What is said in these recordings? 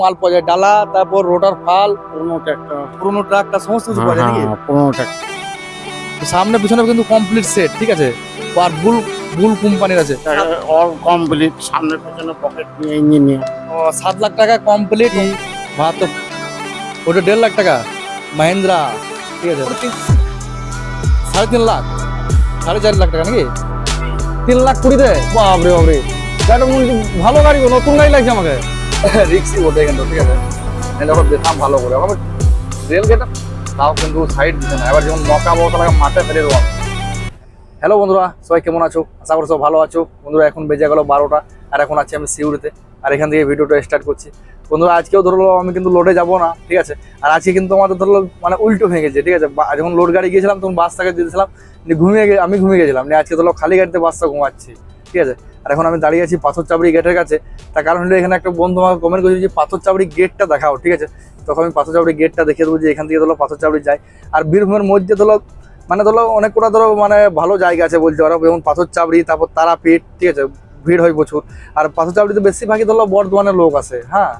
মাল পাওয়া যায়। ডালা তারপর রোটার ফাল পুরোনো ট্র্যাক্টর পুরোনো ট্রাকটা সমস্ত কিছু পাওয়া যায় নাকি? পুরোনো ট্র্যাক্টর সামনে পিছনে কিন্তু কমপ্লিট সেট ঠিক আছে? আর বুল বুল কোম্পানির আছে। অল কমপ্লিট সামনে পেছনে পকেট নিয়ে ইঞ্জিন নিয়ে ও, সাত লাখ টাকা কমপ্লিট বাহাত্তর ওটা দেড় লাখ টাকা মাহিন্দ্রা ঠিক আছে? সাড়ে তিন লাখ সাড়ে চার লাখ টাকা নাকি? তিন লাখ কুড়িতে? বাবরে বাবরে হচ্ছে ভালো গাড়ি গো, নতুন গাড়ি লাগছে আমাকে। রিক্সি ওঠে কিন্তু ঠিক আছে? এখন দেখাম ভালো করে। আমার রেল গেট তাও কিন্তু সাইড দিচ্ছে না। এবার যেমন মকা বড় লাগা মাঠে ফেলে দেবো হ্যালো বন্ধুরা, সবাই কেমন আছো? আশা করি সব ভালো আছো। বন্ধুরা, এখন বেজে গেল বারোটা, আর এখন আছি আমি সিউড়িতে। আর এখান থেকে ভিডিওটা স্টার্ট করছি। বন্ধুরা, আজকেও ধরলো আমি কিন্তু লোডে যাব না, ঠিক আছে? আর আজকে কিন্তু আমাদের ধরলো মানে উল্টো হয়ে গেছে, ঠিক আছে? যখন লোড গাড়ি গিয়েছিলাম, তখন বাসটাকে দিয়েছিলাম ঘুমিয়ে আমি ঘুমিয়ে গেছিলাম। আজকে ধরলো খালি গাড়িতে বাসটা ঘুমাচ্ছি, ঠিক আছে? আর এখন আমি দাঁড়িয়ে আছি পাথর চাবড়ি গেটের কাছে। তার কারণ হলো এখানে একটা বন্ধু আমাকে কমেন্ট করেছে যে, পাথর চাবড়ি গেটটা দেখাও, ঠিক আছে? তখন আমি পাথর চাবড়ি গেটটা দেখিয়ে দেবো যে, এখান থেকে ধরো পাথর চাবড়ি যায়। আর বীরভূমের মধ্যে ধরো মানে ধরো অনেক কটা ধরো মানে ভালো জায়গা আছে বলতে পারো। যেমন পাথর চাবড়ি তারপর তারাপীঠ, ঠিক আছে? ভিড় হয় প্রচুর। আর পাথর চাবড়িতে বেশিরভাগই ধরো বর্ধমানের লোক আছে হ্যাঁ?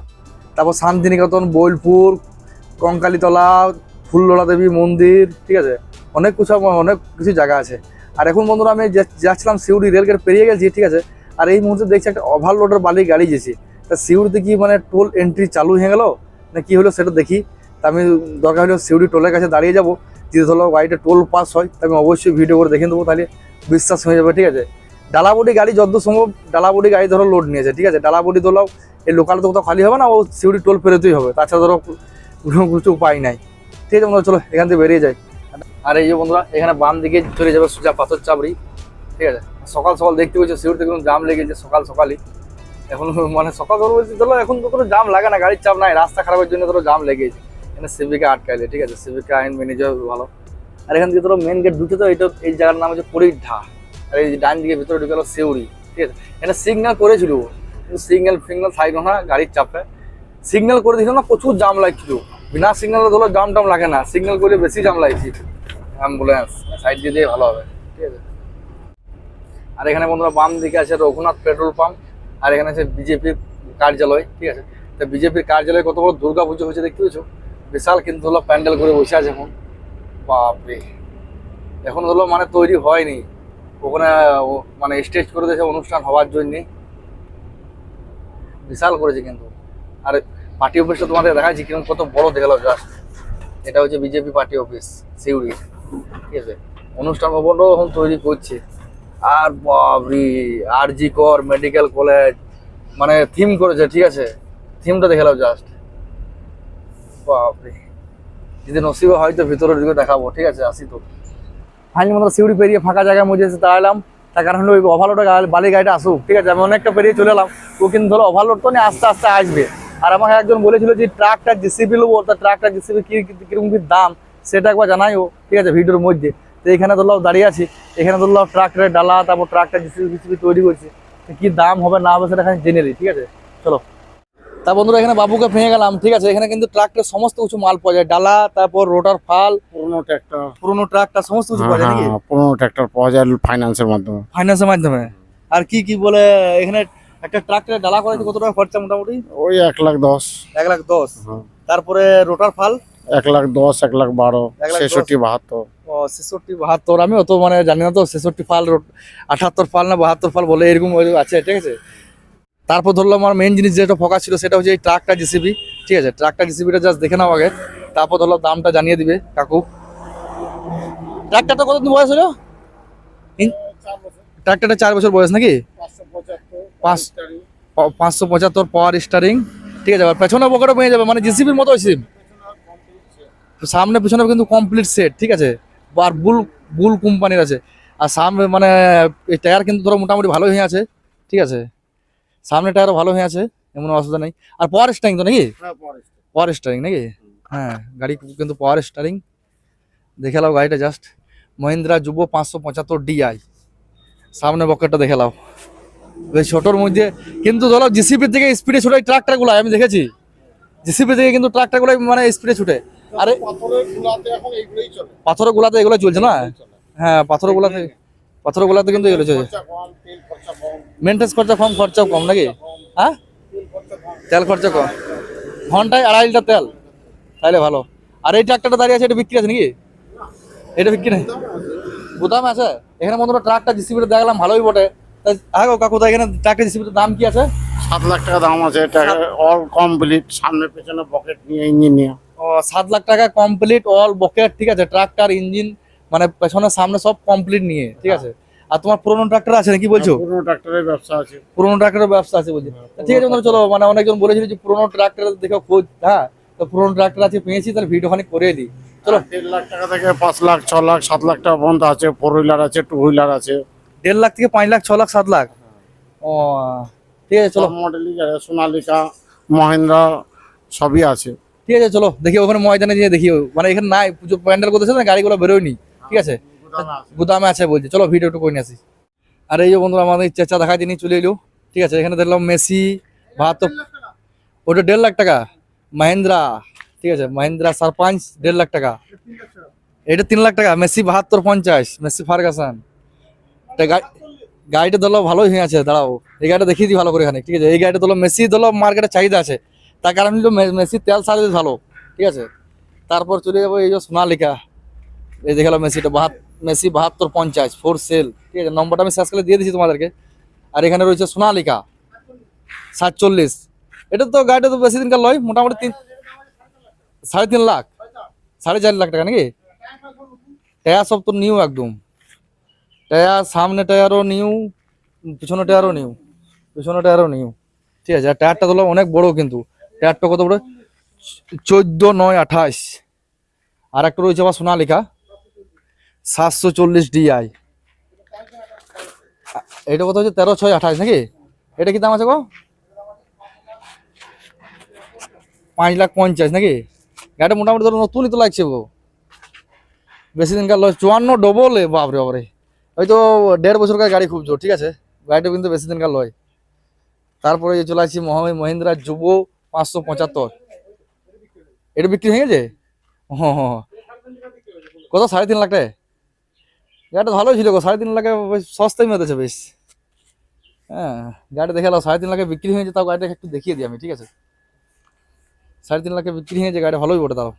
তারপর শান্তিনিকেতন, বোলপুর, কঙ্কালীতলা ফুল্লরা দেবী মন্দির, ঠিক আছে? অনেক কিছু অনেক কিছু জায়গা আছে। আর এখন বন্ধুরা আমি যাচ্ছিলাম সিউড়ি রেলগেট পেরিয়ে গেছি, ঠিক আছে? আর এই মুহূর্তে দেখছি একটা ওভারলোডের বালির গাড়ি যেছি তা সিউড়িতে কি মানে টোল এন্ট্রি চালু হয়ে গেল? না কি হলো সেটা দেখি। তা আমি দরকার হলো সিউড়ি টোলের কাছে দাঁড়িয়ে যাব। যদি ধরো গাড়িটা টোল পাস হয়, তা আমি অবশ্যই ভিডিও করে দেখে দেবো তাহলে বিশ্বাস হয়ে যাবে, ঠিক আছে? ডালাবুডি গাড়ি যত সম্ভব ডালাবুডি গাড়ি ধরো লোড নিয়েছে, ঠিক আছে? ডালাবুডি ধরো এই লোকাল তো কোথাও খালি হবে না, ও সিউড়ি টোল ফেরতেই হবে। তাছাড়া ধরো কিছু উপায় নাই। ঠিক আছে বন্ধুরা, চলো এখান থেকে বেরিয়ে যাই। আর এই যে বন্ধুরা, এখানে বাম দিকে চলে যাবে সোজা পাথর চাবড়ি ঠিক আছে? সকাল সকাল দেখতে পাচ্ছি সিউড়িতে কোনো জাম লেগেছে সকাল সকালই। এখন মানে সকাল সকাল বলছি ধরো, এখন তো কোনো জাম লাগে না, গাড়ির চাপ নাই, রাস্তা খারাপের জন্য ধরো জাম লেগেছে। এখানে সিভিকে আটকাইলে, ঠিক আছে? সিভিকে আইন যাওয়া ভালো। আর এখান থেকে ধরো মেন গেট ঢুকে তো এটা এই জায়গার নাম হচ্ছে পরিঢা আর এই ডান দিকে ভিতরে ঢুকে গেলো সিউড়ি ঠিক আছে? এটা সিগন্যাল করেছিল কিন্তু সিগন্যাল ফিগন্যাল থাকল না গাড়ির চাপে। সিগন্যাল করে দিছিল না, প্রচুর জাম লাগছিল। বিনা সিগন্যালে ধরো জাম টাম লাগে না সিগন্যাল করলে বেশি জাম লাগছে। অ্যাম্বুলেন্স সাইড দিয়ে দিয়ে ভালো হবে। ঠিক আছে? আর এখানে বন্ধুরা বাম দিকে আছে রঘুনাথ পেট্রোল পাম্প, আর এখানে আছে বিজেপির কার্যালয়, ঠিক আছে? তা বিজেপির কার্যালয়ে কত বড় দুর্গা পুজো হচ্ছে দেখতে পেয়েছ? বিশাল কিন্তু হলো প্যান্ডেল করে বসে আছে এখন। বাপরে! এখন হলো মানে তৈরি হয়নি। ওখানে মানে স্টেজ করে দিয়েছে অনুষ্ঠান হওয়ার জন্যে। বিশাল করেছে কিন্তু। আর পার্টি অফিসটা তোমাদের দেখাচ্ছি কীরকম কত বড় দেখাল জাস্ট এটা হচ্ছে বিজেপি পার্টি অফিস, সিউড়ি। ঠিক আছে? অনুষ্ঠান ভবনটাও এখন তৈরি করছে। আর বাবরি আর জি কর মেডিকেল কলেজ মানে থিম করেছে, ঠিক আছে? থিমটা দেখে দেখালাম জাস্ট বাপরে, যদি নসিবে হয়তো ভিতরের দিকে দেখাবো, ঠিক আছে? আসি তো। ফাইনালি মতো সিউড়ি পেরিয়ে ফাঁকা জায়গায় মধ্যে এসে দাঁড়ালাম। তার কারণ হলো ওই ওভারলোডটা বালি গাড়িটা আসুক, ঠিক আছে? আমি অনেকটা পেরিয়ে চলে এলাম। ও কিন্তু ধরো ওভারলোড তো নিয়ে আস্তে আস্তে আসবে। আর আমাকে একজন বলেছিল যে ট্রাকটা জিসিপি নেব তা ট্রাকটা জিসিপি কীরকম কি দাম? সেটা একবার জানাইও ঠিক আছে ভিডিওর মধ্যে। তো এখানে ধরলাম দাঁড়িয়ে আছি এখানে ধরলাম ট্রাক্টরের ডালা তারপর ট্রাকটা জিসিপি জিসিপি তৈরি করছে। কি দাম হবে না হবে সেটা এখানে জেনে নিই ঠিক আছে? চলো। তা বন্ধুরা এখানে বাবুকে ভেঙে গেলাম ঠিক আছে? এখানে কিন্তু ট্রাক্টর সমস্ত কিছু মাল পাওয়া যায়। ডালা তারপর রোটার ফাল পুরনো ট্রাক্টর পুরনো ট্রাকটা সমস্ত কিছু পাওয়া যায় নাকি? পুরোনো ট্র্যাক্টর পাওয়া যায় ফাইন্যান্সের মাধ্যমে। ফাইন্যান্সের মাধ্যমে। আর কি কি বলে এখানে একটা ট্রাক্টরে ডালা করাতে কত টাকা খরচা মোটামুটি? ওই এক লাখ দশ। এক লাখ দশ। হ্যাঁ। তারপরে রোটার ফাল এক লাখ দশ এক লাখ বারো ছেষট্টি বাহাত্তর। ও ছেষট্টি বাহাত্তর। আমি অত মানে জানি না তো ছেষট্টি ফাল রো- আঠাত্তর ফাল না বাহাত্তর ফাল বলে এরকম আছে ঠিক আছে? তারপর ধরলাম আমার মেন জিনিস যেটা ফোকাস ছিল সেটা হচ্ছে এই ট্রাকটা জিসিবি ঠিক আছে? ট্রাকটা জিসিবিটা জাস্ট দেখে নাও আগে। তারপর ধরলাম দামটা জানিয়ে দিবে কাকু। ট্রাকটারটা কতদিন বয়স হলো? ট্রাকটারটা চার বছর বয়স নাকি? পাঁচ পাঁচশো পঁচাত্তর পাওয়ার স্টারিং ঠিক আছে আর পেছনে পকেটও পেয়ে যাবে মানে জিসিবির মতো সিম সামনে পিছনে কিন্তু কমপ্লিট সেট ঠিক আছে? আর বুল বুল কোম্পানির আছে। আর সামনে মানে এই টায়ার কিন্তু ধরো মোটামুটি ভালো হয়ে আছে ঠিক আছে? সামনে টায়ারও ভালো হয়ে আছে এমন অসুবিধা নেই। আর পাওয়ার স্টারিং তো নাকি? পাওয়ার স্টারিং নাকি? হ্যাঁ গাড়ি কিন্তু পাওয়ার স্টারিং দেখে লাও গাড়িটা জাস্ট মহিন্দ্রা যুব পাঁচশো পঁচাত্তর ডিআই সামনে বকেটটা দেখে লাও। ওই ছোটোর মধ্যে কিন্তু ধরো জিসিপির থেকে স্পিডে ছুটে ট্রাক্টারগুলো আমি দেখেছি। জিসিপি থেকে কিন্তু ট্রাক্টারগুলো মানে স্পিডে ছুটে। আরে পাথরের গোলাতে এগুলো চলছে না? হ্যাঁ পাথরের গোলাতে পাথরের গোলাতে কিন্তু এগুলো চলছে। মেনটেন্স খরচা কম। খরচাও কম নাকি? হ্যাঁ? তেল খরচা কম। ঘন্টায় আড়াই লিটার তেল। তাহলে ভালো। আর এই ট্রাক্টরটা দাঁড়িয়ে আছে এটা বিক্রি আছে নাকি? এটা বিক্রি নেই? গুদাম আছে। এখানে মনে ট্রাকটা জিসিবিটা দেখলাম ভালোই বটে। হ্যাঁ গো কাকু তা এখানে ট্রাক্টর জিসিবিটার দাম কি আছে? সাত লাখ টাকা দাম আছে এটা অল কমপ্লিট সামনে পেছনে পকেট নিয়ে ইঞ্জিন নিয়ে সাত লাখ টাকা কমপ্লিট অল বকেট ঠিক আছে? ট্রাক্টর ইঞ্জিন মানে পেছনে সামনে সব কমপ্লিট নিয়ে ঠিক আছে? আর তোমার পুরোনো ট্রাক্টর আছে নাকি বলছো? পুরো ট্রাক্টরের ব্যবসা আছে। পুরোনো ট্রাক্টরের ব্যবসা আছে বলছি। ঠিক আছে চলো মানে অনেকজন বলেছিল যে পুরোনো ট্রাক্টর দেখে খোঁজ হ্যাঁ? তো পুরোনো ট্রাক্টর আছে পেয়েছি তাহলে ভিডিও খানিক করে দিই। চলো। দেড় লাখ টাকা থেকে পাঁচ লাখ ছ লাখ সাত লাখ টাকা পর্যন্ত আছে ফোর হুইলার আছে টু হুইলার আছে। দেড় লাখ থেকে পাঁচ লাখ ছ লাখ সাত লাখ? ও ঠিক আছে চলো। মডেলই সোনালিকা মহেন্দ্রা সবই আছে। ঠিক আছে, চলো, দেখি ওখানে ময়দানে গিয়ে দেখি। মানে এখানে নাই, পুজো প্যান্ডেল করতেছে না গাড়িগুলো বেরোয়নি। ঠিক আছে, গুদামে আছে বলছে। চলো ভিডিও একটু করে আসি। আর এই যে বন্ধুরা, আমাদের চেঁচা দেখা দিনই চলে এলো। ঠিক আছে, এখানে দেখলাম মেসি বাহাত্তর ওটা দেড় লাখ টাকা। মাহিন্দ্রা, ঠিক আছে, মাহিন্দ্রা সারপাঞ্চ, দেড় লাখ টাকা। এটা তিন লাখ টাকা। মেসি বাহাত্তর পঞ্চাশ, মেসি ফার্গাসান। গাড়িটা ধরো ভালোই হয়ে আছে, দাঁড়াও। এই গাড়িটা দেখিয়ে দিই ভালো করে এখানে। ঠিক আছে, এই গাড়িটা ধরো মেসি ধরো মার্কেটে চাহিদা আছে। তার কারণ হলো মে- মেসির তেল সার্ভিস ভালো, ঠিক আছে? তারপর চলে যাব এই যে সোনালিকা। এই দেখালাম মেসিটা, বাহাত মেসি বাহাত্তর পঞ্চাশ ফোর সেল ঠিক আছে? নম্বরটা আমি শেষ করে দিয়ে দিচ্ছি তোমাদেরকে। আর এখানে রয়েছে সোনালিকা, সাতচল্লিশ। এটা তো গাড়িটা তো বেশি দিনকার লয়, মোটামুটি তিন সাড়ে তিন লাখ। সাড়ে চার লাখ টাকা নাকি? টায়ার সব তো নিউ একদম। টায়ার সামনে টায়ারও নিউ পিছনে টায়ারও নিউ পিছনে টায়ারও নিউ ঠিক আছে, আর টায়ারটা তো অনেক বড় কিন্তু। টায়ারটা কত বড়? চোদ্দ, নয়, আঠাশ। আর একটা রয়েছে আবার সোনালিকা। সাতশো চল্লিশ ডিআই এটা কত হচ্ছে তেরো, ছয়, আঠাশ নাকি? এটা কি দাম আছে গো? পাঁচ লাখ পঞ্চাশ নাকি? গাড়িটা মোটামুটি ধরো নতুনই তো লাগছে গো। বেশি দিনকার লয় চুয়ান্ন ডবল বাপরে বাপরে। হয়তো দেড় বছরকার গাড়ি খুব জোর, ঠিক আছে? গাড়িটা কিন্তু বেশি দিনকার লয়। তারপরে চলে আসছি মহিন্দ্রা যুব পাঁচশো পঁচাত্তর। এটা বিক্রি হয়ে গেছে? হ্যাঁ কত সাড়ে তিন লাখ টাকা গাড়িটা ভালোই ছিল গো, সাড়ে তিন লাখে বেশ সস্তাই মেতেছে বেশ। হ্যাঁ গাড়িটা দেখে সাড়ে তিন লাখে বিক্রি হয়েছে তাও গাড়িটা একটু দেখিয়ে দিই আমি, ঠিক আছে? সাড়ে তিন লাখে বিক্রি হয়েছে গাড়ি ভালোই বটে তাও।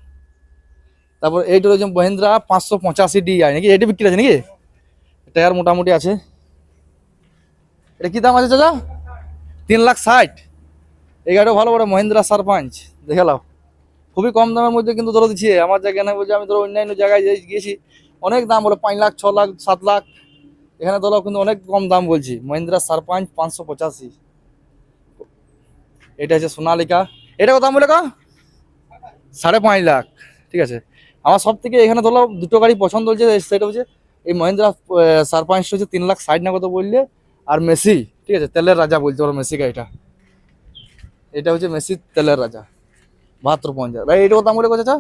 তারপর এইটা রয়েছে মহিন্দ্রা পাঁচশো পঁচাশি ডি আই, নাকি এটা বিক্রি আছে নাকি? টায়ার মোটামুটি আছে। এটা কি দাম আছে চাচা? তিন লাখ ষাট। এই গাড়িটা ভালো বড় মহিন্দ্রা সারপাঞ্চ, দেখে লাও খুবই কম দামের মধ্যে কিন্তু ধরো দিচ্ছি। আমার জায়গায় না বলছে, আমি ধরো অন্যান্য জায়গায় গিয়েছি, অনেক দাম, বলে পাঁচ লাখ, ছ লাখ, সাত লাখ। এখানে ধরো কিন্তু অনেক কম দাম বলছি। মহিন্দ্রা সারপাঞ্চ পাঁচশো পঁচাশি। এটা হচ্ছে সোনালিকা। এটা কত দাম বলে কা? সাড়ে পাঁচ লাখ। ঠিক আছে। আমার সব থেকে এখানে ধরো দুটো গাড়ি পছন্দ হচ্ছে সেটা হচ্ছে, এই মহিন্দ্রা সারপাঞ্চটা হচ্ছে তিন লাখ ষাট না কত বললে, আর মেসি, ঠিক আছে, তেলের রাজা বলছে পারো মেসি গাড়িটা। এটা হচ্ছে মেসি তেলের রাজা। বাহাত্তর পঞ্চাশ। ভাই এটা কত দাম বলে কোথা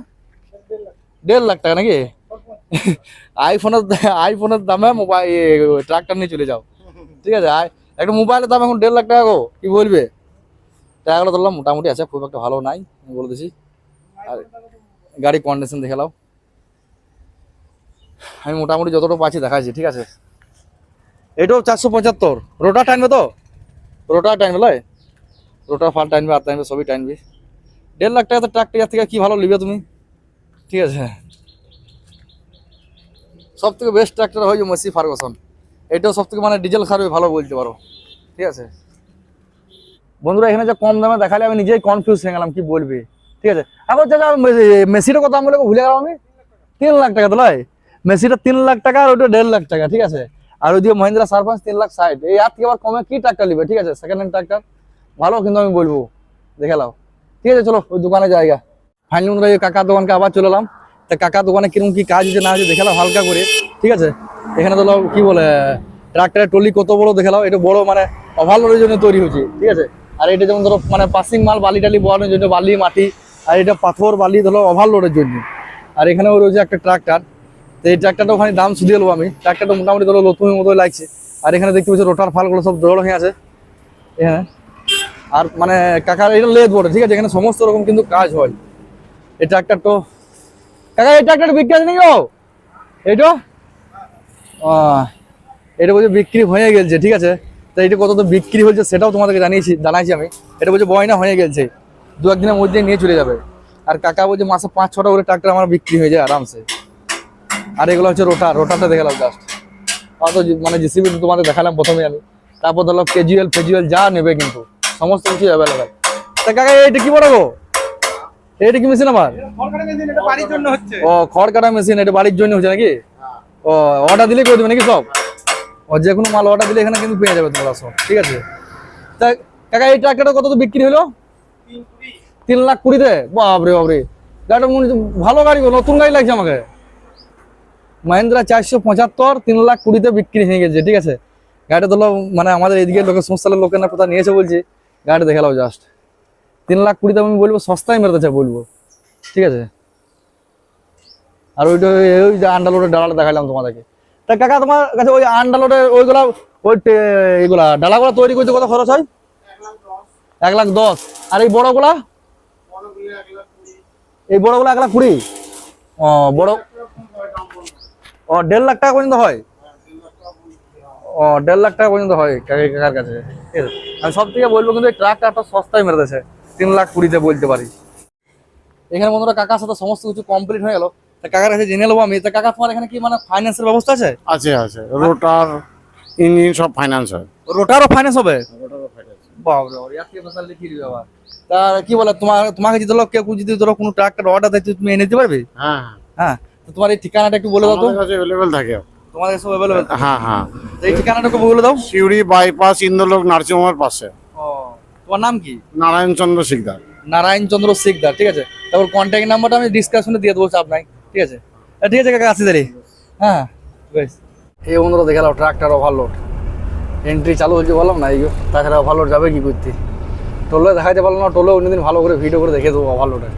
দেড় লাখ টাকা নাকি? আইফোনের আইফোনের দামে মোবাইল ট্রাক্টর নিয়ে চলে যাও। ঠিক আছে একটা মোবাইলের দাম এখন দেড় লাখ টাকা গো কি বলবে? টাকাগুলো ধরলাম মোটামুটি আছে খুব একটা ভালো নাই আমি বলে দিছি। আর গাড়ি কন্ডিশন দেখে নাও। আমি মোটামুটি যতটা পাচ্ছি দেখাচ্ছি ঠিক আছে? এটাও চারশো পঁচাত্তর। রোটার টানবে তো? রোটার টানবে লয়? রোটার ফাল টানবে আর টানবে সবই টানবে দেড় লাখ টাকা তো ট্রাক্টর থেকে কি ভালো নিবে তুমি? ঠিক আছে। সব থেকে বেস্ট ট্রাক্টর হয়েছে মেসি ফার্গুসন এটাও সব থেকে মানে ডিজেল খাবে ভালো বলতে পারো। ঠিক আছে? বন্ধুরা, এখানে যে কম দামে দেখালে আমি নিজেই কনফিউজ হয়ে গেলাম, কি বলবে? ঠিক আছে? এখন চাচা মে- মেসিটা কথা বলে ভুলে গেলাম আমি। তিন লাখ টাকা তো মেসিটা তিন লাখ টাকা, আর ওটা দেড় লাখ টাকা, ঠিক আছে? আর ওইদিকে মহিন্দ্রা সারপাঞ্চ তিন লাখ ষাট। এই আর থেকে আবার কমে কি ট্রাক্টর নিবে ঠিক আছে? সেকেন্ড হ্যান্ড ট্রাক্টর ভালো, কিন্তু আমি বলব, দেখে লাও ঠিক আছে, চলো, ওই দোকানে জায়গা। ফাইনালি এই কাকার দোকানকে আবার চলে এলাম। তা কাকার দোকানে কীরকম কি কাজ হচ্ছে না হচ্ছে দেখালাম হালকা করে, ঠিক আছে? এখানে তো কি বলে, ট্রাক্টরের টলি কত বড় দেখালাম এটা বড় মানে ওভারলোডের জন্য তৈরি হচ্ছে ঠিক আছে? আর এটা যেমন ধরো মানে পাসিং মাল, বালি টালি বহানোর জন্য, বালি, মাটি, আর এটা পাথর, বালি ধরো ওভারলোডের জন্য। আর এখানেও রয়েছে একটা ট্রাক্টর। তো এই ট্রাক্টরটা ওখানে দাম শুধিয়ে নেব আমি। ট্রাক্টরটা মোটামুটি ধরো নতুনের মতোই লাগছে। আর এখানে দেখতে পাচ্ছি, রোটার ফালগুলো সব জড়ো হয়ে আছে। এখানে আর মানে কাকার এটা লেদ বড় ঠিক আছে? এখানে সমস্ত রকম কিন্তু কাজ হয়। এই ট্রাক্টর তো কাকা এই ট্রাক্টর বিক্রি আছে নাকি ও এইটো এটা বলছে বিক্রি হয়ে গেছে ঠিক আছে? তো এটা কত তো বিক্রি হয়েছে সেটাও তোমাদেরকে জানিয়েছি, জানাইছি আমি। এটা বলছে বয়না হয়ে গেছে দু একদিনের মধ্যে নিয়ে চলে যাবে। আর কাকা বলছে মাসে পাঁচ ছটা করে ট্রাক্টর আমার বিক্রি হয়ে যায় আরামসে। আর এগুলো হচ্ছে রোটার, রোটারটা দেখালাম জাস্ট অত মানে জিসিবি তোমাদের দেখালাম প্রথমে আমি। তারপর ধরো কেজুয়াল ফেজুয়াল যা নেবে কিন্তু। সমস্ত কিছু অ্যাভেলেবেল তা কাকা এটা কি বলো গো এটা কি মেশিন আমার? ও খড় কাটা মেশিন এটা বাড়ির জন্য হচ্ছে নাকি? ও অর্ডার দিলে করে দেবে নাকি সব? ও, যে কোনো মাল অর্ডার দিলে এখানে কিন্তু পেয়ে যাবে তোমরা সব, ঠিক আছে? তা কাকা, এই ট্রাক্টরটা কত তো বিক্রি হলো? তিন লাখ কুড়িতে? বাপরে বাপরে। গাড়িটা মনে ভালো গাড়ি নতুন গাড়ি লাগছে আমাকে। মাহিন্দ্রা চারশো পঁচাত্তর, তিন লাখ কুড়িতে বিক্রি হয়ে গেছে, ঠিক আছে? গাড়িটা ধরো মানে আমাদের এদিকে লোকের সংস্থার লোকের না কোথাও নিয়েছে বলছি। গাড়িটা দেখালাম জাস্ট তিন লাখ কুড়িতে আমি বলব, সস্তায় মেরতে চাই বলব। ঠিক আছে? আর ওইটা ওই যে আন্ডালোডের ডালাটা দেখালাম তোমাদেরকে। তা কাকা, তোমার কাছে ওই আন্ডালোডের ওইগুলা, ওই এইগুলা ডালাগুলা তৈরি করতে কত খরচ হয়? এক লাখ দশ। আর এই বড়গুলা? এই বড়গুলা এক লাখ কুড়ি। ও, বড় ও, দেড় লাখ টাকা পর্যন্ত হয়? ও, দেড় লাখ টাকা পর্যন্ত হয় কাকার কাছে। ঠিক আমি সব থেকে বলব কিন্তু এই ট্রাকটা একটা সস্তায় মেরেছে তিন লাখ কুড়িতে বলতে পারি। এখানে বন্ধুরা কাকার সাথে সমস্ত কিছু কমপ্লিট হয়ে গেল। তা কাকার কাছে জেনে নেব আমি। তা কাকা তোমার এখানে কি মানে ফাইন্যান্সের ব্যবস্থা আছে? আছে আছে। রোটার ইঞ্জিন সব ফাইন্যান্স হয়। রোটারও ফাইন্যান্স হবে? বাবরে দিবে আবার তা কি বলে তোমার তোমাকে যদি ধরো কেউ যদি ধরো কোনো ট্রাক্টর অর্ডার দেয় তুমি এনে দিতে পারবে? হ্যাঁ হ্যাঁ। তো তোমার এই ঠিকানাটা একটু বলে দাও তো। অ্যাভেলেবেল থাকে। কাছে সব অ্যাভেলেবেল হ্যাঁ হ্যাঁ। এই ঠিকানাটা একটু বলে দাও। সিউড়ি বাইপাস ইন্দ্রলোক নার্সিংহোমের পাশে। ও তোমার নাম কি? নারায়ণচন্দ্র নারায়ণ চন্দ্র শিকদার ঠিক আছে? তারপর কন্ট্যাক্ট নাম্বারটা আমি ডিসকাশনে দিয়ে দেবো চাপ নাই ঠিক আছে? ঠিক আছে কাকা আসি দাঁড়ি হ্যাঁ বেশ। এই বন্ধুরা দেখালাম ট্রাক্টর ওভারলোড এন্ট্রি চালু হচ্ছে বললাম না এই তাছাড়া ওভারলোড যাবে কি করতে? টোলে দেখাতে পারলাম না টোলে অন্যদিন ভালো করে ভিডিও করে দেখে দেবো ওভারলোডে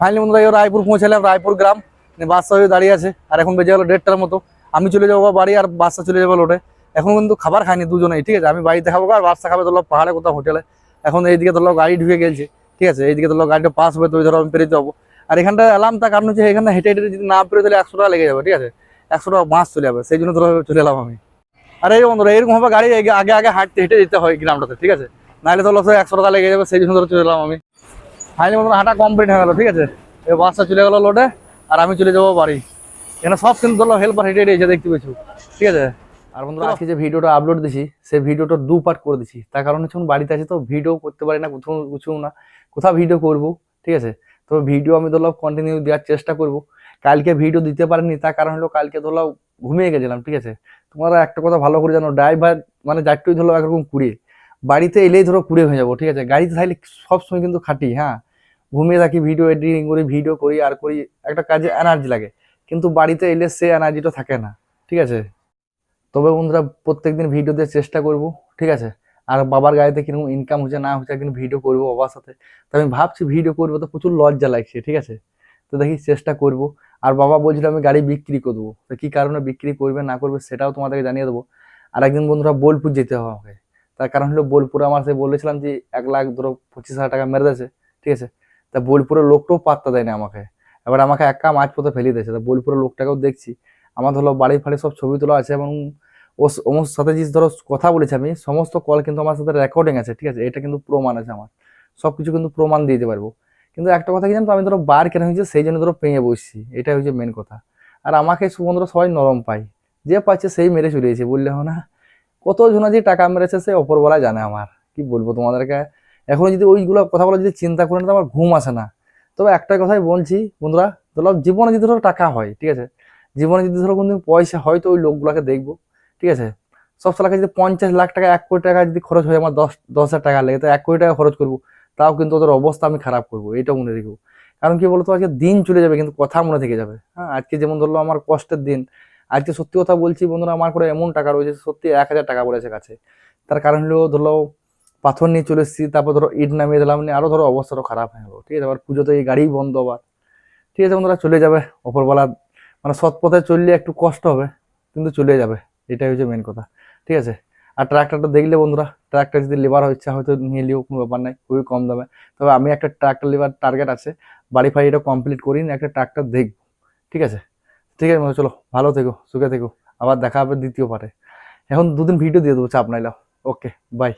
ফাইনালি বন্ধুরা এই রায়পুর পৌঁছালাম রায়পুর গ্রাম। নিয়ে বাসটা হয়ে দাঁড়িয়ে আছে, আর এখন বেজে গেলো দেড়টার মতো। আমি চলে যাব বাড়ি, আর বাসটা চলে যাব লোটে এখন কিন্তু খাবার খাইনি দুজনেই, ঠিক আছে? আমি বাড়িতে খাব আর বাসটা খাবে ধরলো পাহাড়ে কোথাও হোটেলে। এখন এইদিকে ধরলো গাড়ি ঢুকে গেছে, ঠিক আছে? এইদিকে ধরলো গাড়িটা পাস হবে, তো ধরো আমি পেরিয়ে যাব। আর এখানটা এলাম তার কারণ হচ্ছে এখানে হেঁটে হেঁটে যদি না পেরে তাহলে একশো টাকা লেগে যাবে, ঠিক আছে? একশো টাকা বাস চলে যাবে, সেই জন্য ধরো চলে এলাম আমি। আর এই বন্ধুরা, এরকম হবে গাড়ি আগে আগে হাঁটতে, হেঁটে যেতে হয় গ্রামটাতে, ঠিক আছে? নাহলে ধরো একশো টাকা লেগে যাবে, সেই জন্য ধরো চলে এলাম আমি। ফাইনালি বন্ধুরা, হাঁটা কমপ্লিট হয়ে গেলো, ঠিক আছে? এই বাসটা চলে গেলো লোডে আর আমি চলে যাব বাড়ি। এখানে সব কিন্তু ধরো হেল্পার হেঁটে হেঁটে এসে দেখতে পেয়েছ। ঠিক আছে? আর বন্ধুরা আজকে যে ভিডিওটা আপলোড দিছি সেই ভিডিওটা দু পার্ট করে দিছি। তার কারণ হচ্ছে বাড়িতে আছে তো ভিডিও করতে পারি না কোথাও কিছু না। কোথাও ভিডিও করব ঠিক আছে? তো ভিডিও আমি ধরলাম কন্টিনিউ দেওয়ার চেষ্টা করব। কালকে ভিডিও দিতে পারিনি তার কারণ হলো কালকে ধরলাম ঘুমিয়ে গেছিলাম ঠিক আছে? তোমরা একটা কথা ভালো করে জানো ড্রাইভার মানে যারটুই ধরো একরকম কুড়িয়ে। বাড়িতে এলেই ধরো কুড়িয়ে হয়ে যাব ঠিক আছে? গাড়িতে থাকলে সবসময় কিন্তু খাটি হ্যাঁ? ঘুমিয়ে থাকি ভিডিও এডিটিং করি ভিডিও করি, আর করি, একটা কাজে এনার্জি লাগে। কিন্তু বাড়িতে এলে সে এনার্জিটা থাকে না, ঠিক আছে? তবে বন্ধুরা, প্রত্যেকদিন ভিডিও দেওয়ার চেষ্টা করব, ঠিক আছে? আর বাবার গাড়িতে কীরকম ইনকাম হচ্ছে না হচ্ছে একদিন ভিডিও করব বাবার সাথে। তো আমি ভাবছি ভিডিও করব তো প্রচুর লজ্জা লাগছে, ঠিক আছে? তো দেখি চেষ্টা করব। আর বাবা বলছিল আমি গাড়ি বিক্রি করব। তো কী কারণে বিক্রি করবে, না করবে সেটাও তোমাদেরকে জানিয়ে দেবো। আর একদিন বন্ধুরা বোলপুর যেতে হবে আমাকে। তার কারণ হলো বোলপুরে আমার সে বলেছিলাম যে, এক লাখ ধরো পঁচিশ হাজার টাকা মেরে দিয়েছে, ঠিক আছে? তা বোলপুরের লোকটাও পাত্তা দেয় না আমাকে। এবার আমাকে একা মাছ পথে ফেলে দিয়েছে। তা বোলপুরের লোকটাকেও দেখছি। আমার ধরো বাড়ি ফাড়ি সব ছবি তোলা আছে এবং ওর সাথে যে ধরো কথা বলেছি আমি, সমস্ত কল কিন্তু আমার সাথে রেকর্ডিং আছে, ঠিক আছে? এটা কিন্তু প্রমাণ আছে আমার। সব কিছু কিন্তু প্রমাণ দিতে পারব। কিন্তু একটা কথা কি জানো তো, আমি ধরো বার কেন হয়েছে, সেই জন্য ধরো পেয়ে বসছি। এটাই হচ্ছে মেন কথা। আর আমাকে সুবন্ধরা সবাই নরম পাই যে পাচ্ছে সেই মেরে চলিয়েছে বললে হয় না। কত জনা যে টাকা মেরেছে, সে অপরবেলা জানে আমার। কি বলব তোমাদেরকে? এখন যদি ওইগুলো কথাগুলো যদি চিন্তা করে না তো আমার ঘুম আসে না। তবে একটা কথাই বলছি, বন্ধুরা, ধরো জীবনে যদি ধরো টাকা হয়, ঠিক আছে? জীবনে যদি ধরো কোনদিন পয়সা হয়, তো ওই লোকগুলোকে দেখব, ঠিক আছে? সব সালাকে যদি পঞ্চাশ লাখ টাকা, এক কোটি টাকা যদি খরচ হয়, আমার দশ দশ হাজার টাকা লেগে, তো এক কোটি টাকা খরচ করব। তাও কিন্তু ওদের অবস্থা আমি খারাপ করব এটাও মনে রেখো। কারণ কি বলতো, আজকে দিন চলে যাবে, কিন্তু কথা মনে থেকে যাবে। হ্যাঁ আজকে যেমন ধরলো আমার কষ্টের দিন, আজকে সত্যি কথা বলছি, বন্ধুরা, আমার করে এমন টাকা রয়েছে, সত্যি এক হাজার টাকা পড়েছে কাছে। তার কারণ হলো ধরলো পাথর নিয়ে চলে এসেছি, তারপর ধরো ইট নামিয়ে দিলাম, নিয়ে আরও ধরো অবস্থাটা খারাপ হয়ে গেলো। ঠিক আছে আবার পুজোতে এই গাড়ি বন্ধ আবার। ঠিক আছে বন্ধুরা, চলে যাবে। অপরবেলা মানে সৎ পথে চললে একটু কষ্ট হবে, কিন্তু চলে যাবে। এটাই হচ্ছে মেন কথা। ঠিক আছে? আর ট্রাক্টরটা দেখলে বন্ধুরা, ট্রাক্টর যদি লেবার ইচ্ছা হয়তো নিয়ে নিলেও কোনো ব্যাপার নাই, খুবই কম দামে। তবে আমি একটা ট্রাক্টর লেবার টার্গেট আছে বাড়ি ফাড়ি এটা কমপ্লিট করি একটা ট্র্যাক্টর দেখব। ঠিক আছে? ঠিক আছে চলো, ভালো থেকো, সুখে থেকো। আবার দেখা হবে দ্বিতীয় পার্টে এখন দুদিন ভিডিও দিয়ে দেবো, চাপ নাইলাম ওকে বাই